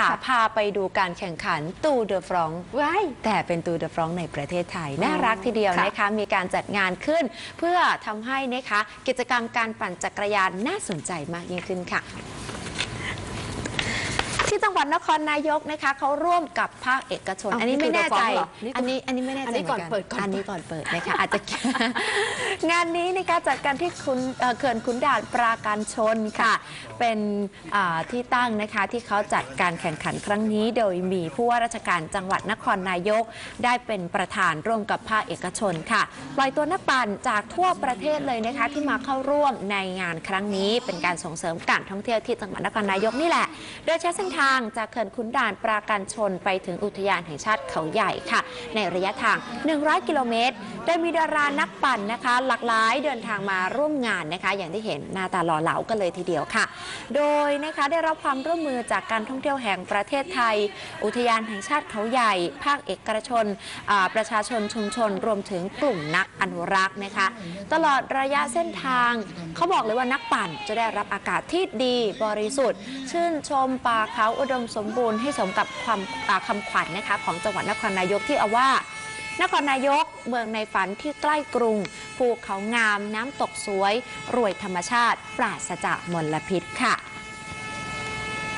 ค่ะค่ะ พาไปดูการแข่งขันตูเดอฟรองว้ายแต่เป็นตูเดอฟรองในประเทศไทย น่ารักทีเดียวค่ะนะคะ มีการจัดงานขึ้น เพื่อทำให้นะคะ กิจกรรมการปั่นจักรยานน่าสนใจมากยิ่งขึ้นค่ะที่ จังหวัดนครนายกนะคะเขาร่วมกับภาคเอกชน อ้าวอันนี้นี่ไม่คือแน่ใจ The Front เหรอนี่คืออัอันนี้อันนี้ไม่แน่ใจอันนี้ก่อนหมืเปิดก่อน อันนี้ก่อนเปิดนะคะอาจจะ งานนี้ในการจัดการที่คุณเอ่อเขื่อนขุนด่านปราการชนค่ะ เป็นอ่าที่ตั้งนะคะที่เขาจัดการแข่งขันครั้งนี้ โดยมีผู้ว่าราชการจังหวัดนครนายก ได้เป็นประธานร่วมกับภาคเอกชนค่ะ ปล่อยตัวนักปั่นจากทั่วประเทศเลยนะคะที่มาเข้าร่วมในงานครั้งนี้ เป็นการส่งเสริมการท่องเที่ยวที่จังหวัดนครนายกนี่แหละ โดยใช้เส้นทางจากเขื่อนขุนด่านปราการชนไปถึงอุทยานแห่งชาติเขาใหญ่ค่ะ ในระยะทาง 100 กิโลเมตร โดยมีดารานักปั่นนะคะ หลากหลายเดินทางมาร่วมงานนะคะ อย่างที่เห็นหน้าตาหล่อเหลากันเลยทีเดียวค่ะ โดยนะคะได้รับความร่วมมือจากการท่องเที่ยวแห่งประเทศไทย อุทยานแห่งชาติเขาใหญ่ ภาคเอกชนประชาชนชุมชน รวมถึงกลุ่มนักอนุรักษ์นะคะ ตลอดระยะเส้นทาง เขาบอกเลยว่านักปั่นจะได้รับอากาศที่ดีบริสุทธิ์ ชื่นชมป่าเขาอุดมสมบูรณ์ให้สมกับความอ่าคำขวัญนะคะของจังหวัดนครนายกที่เอาว่านครนายกเมืองในฝันที่ใกล้กรุง ภูเขางามน้ำตกสวย รวยธรรมชาติ ปราศจากมลพิษค่ะ